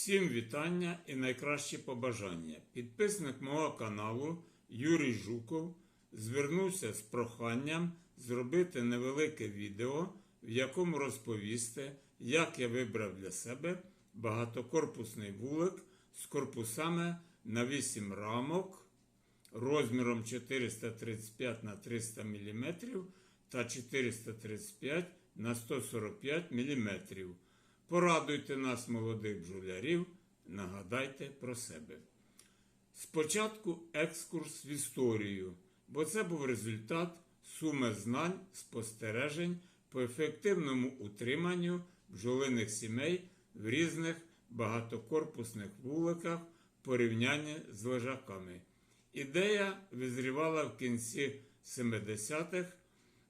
Всім вітання і найкращі побажання. Підписник мого каналу Юрій Жуков звернувся з проханням зробити невелике відео, в якому розповісти, як я вибрав для себе багатокорпусний вулик з корпусами на 8 рамок розміром 435 на 300 мм та 435 на 145 мм. Порадуйте нас, молодих бджолярів, нагадайте про себе. Спочатку екскурс в історію, бо це був результат суми знань, спостережень по ефективному утриманню бджолиних сімей в різних багатокорпусних вуликах в порівнянні з лежаками. Ідея визрівала в кінці 70-х,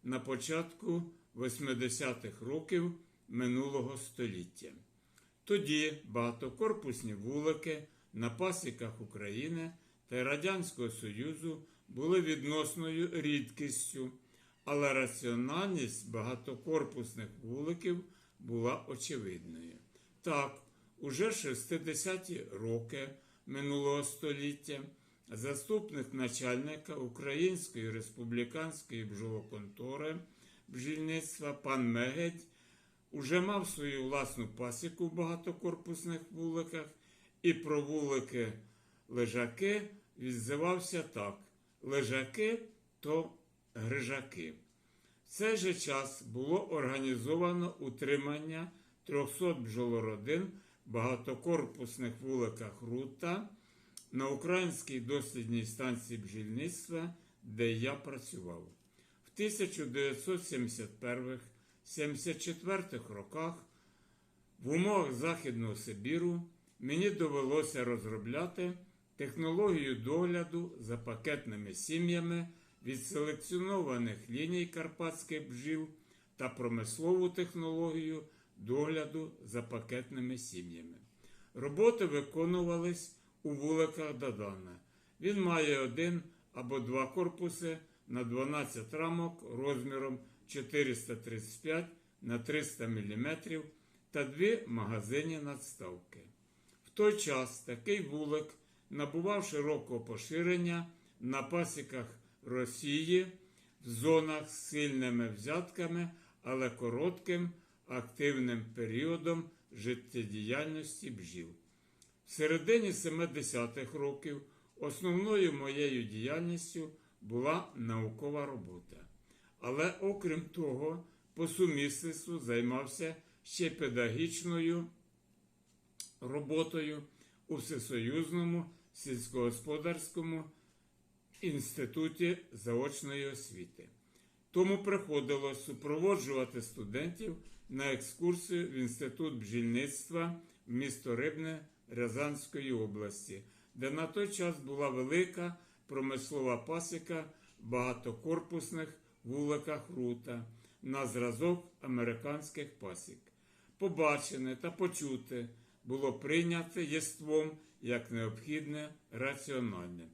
на початку 80-х років минулого століття. Тоді багатокорпусні вулики на пасіках України та Радянського Союзу були відносною рідкістю, але раціональність багатокорпусних вуликів була очевидною. Так, уже 60-ті роки минулого століття заступник начальника Української республіканської бджолоконтори бджільництва пан Мегедь уже мав свою власну пасіку в багатокорпусних вуликах, і про вулики лежаки відзивався так: лежаки то грижаки. В цей же час було організовано утримання 300 бджолородин в багатокорпусних вуликах Рута на Українській дослідній станції бджільництва, де я працював. В 1971-74 роках в умовах Західного Сибіру мені довелося розробляти технологію догляду за пакетними сім'ями від селекціонованих ліній карпатських бджіл та промислову технологію догляду за пакетними сім'ями. Роботи виконувались у вуликах Дадана. Він має один або два корпуси на 12 рамок розміром 435 на 300 мм та дві магазинні надставки. В той час такий вулик набував широкого поширення на пасіках Росії в зонах з сильними взятками, але коротким активним періодом життєдіяльності бджіл. В середині 70-х років основною моєю діяльністю була наукова робота. Але окрім того, по сумісництву займався ще педагогічною роботою у Всесоюзному сільськогосподарському інституті заочної освіти. Тому приходилось супроводжувати студентів на екскурсію в інститут бджільництва в місто Рибне Рязанської області, де на той час була велика промислова пасіка багатокорпусних вуликах Рута на зразок американських пасік. Побачене та почуте було прийняте єством як необхідне раціональне.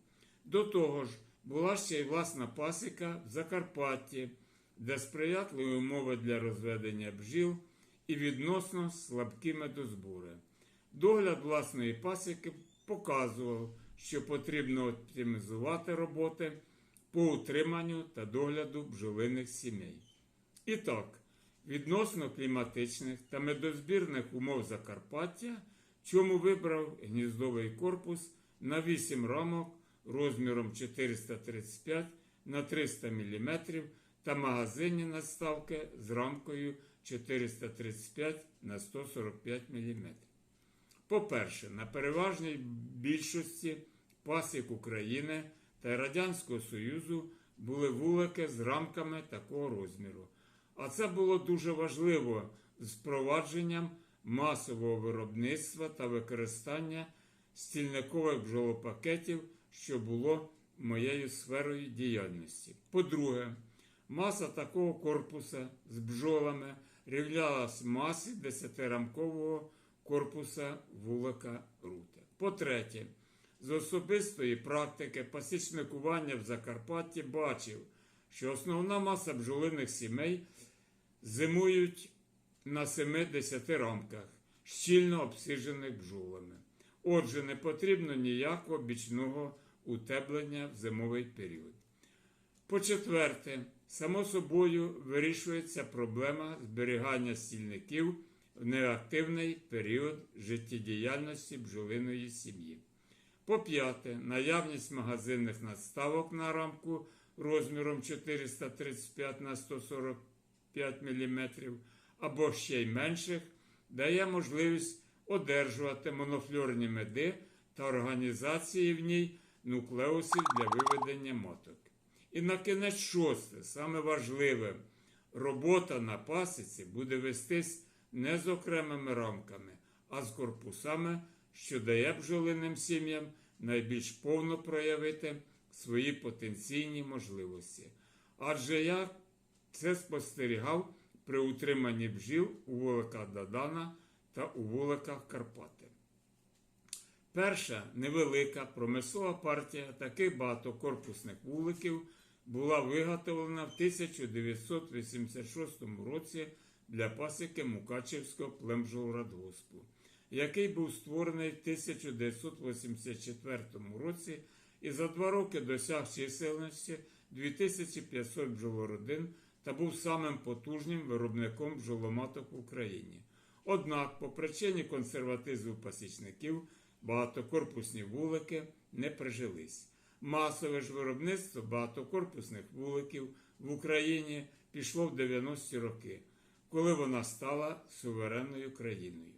До того ж, була ще й власна пасіка в Закарпатті, де сприятливі умови для розведення бджіл і відносно слабкі медозбори. Догляд власної пасіки показував, що потрібно оптимізувати роботи по утриманню та догляду бджолиних сімей. І так, відносно кліматичних та медозбірних умов Закарпаття, чому вибрав гніздовий корпус на 8 рамок розміром 435 на 300 мм та магазинні надставки з рамкою 435 на 145 мм. По-перше, на переважній більшості пасік України та Радянського Союзу були вулики з рамками такого розміру. А це було дуже важливо з впровадженням масового виробництва та використання стільникових бджолопакетів, що було моєю сферою діяльності. По-друге, маса такого корпуса з бджолами рівнялась масі 10-рамкового корпуса вулика Рута. По-третє, з особистої практики пасічникування в Закарпатті бачив, що основна маса бджолиних сімей зимують на 7-10 рамках, щільно обсиджених бджолами. Отже, не потрібно ніякого бічного утеплення в зимовий період. По-четверте, само собою вирішується проблема зберігання стільників в неактивний період життєдіяльності бджолиної сім'ї. По-п'яте, наявність магазинних надставок на рамку розміром 435 на 145 мм або ще й менших дає можливість одержувати монофльорні меди та організації в ній нуклеусів для виведення моток. І на кінець шосте, саме важливе, робота на пасіці буде вестись не з окремими рамками, а з корпусами, що дає бджолиним сім'ям найбільш повно проявити свої потенційні можливості. Адже я це спостерігав при утриманні бджіл у вуликах Дадана та у вуликах Карпати. Перша невелика промислова партія таких багатокорпусних вуликів була виготовлена в 1986 році для пасіки Мукачевського племжолрадгоспу, який був створений в 1984 році і за два роки досяг чисельності 2500 бджолородин та був самим потужним виробником бджоломаток в Україні. Однак, по причині консерватизму пасічників, багатокорпусні вулики не прижились. Масове ж виробництво багатокорпусних вуликів в Україні пішло в 90-ті роки, коли вона стала суверенною країною.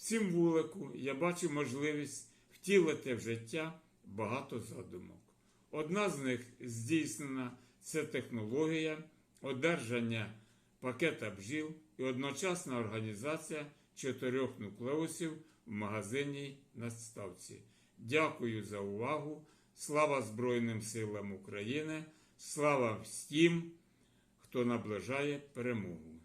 В вулику я бачу можливість втілити в життя багато задумок. Одна з них здійснена це технологія одержання пакета бджіл і одночасна організація чотирьох нуклеусів в магазинній надставці. Дякую за увагу. Слава Збройним силам України! Слава всім, хто наближає перемогу!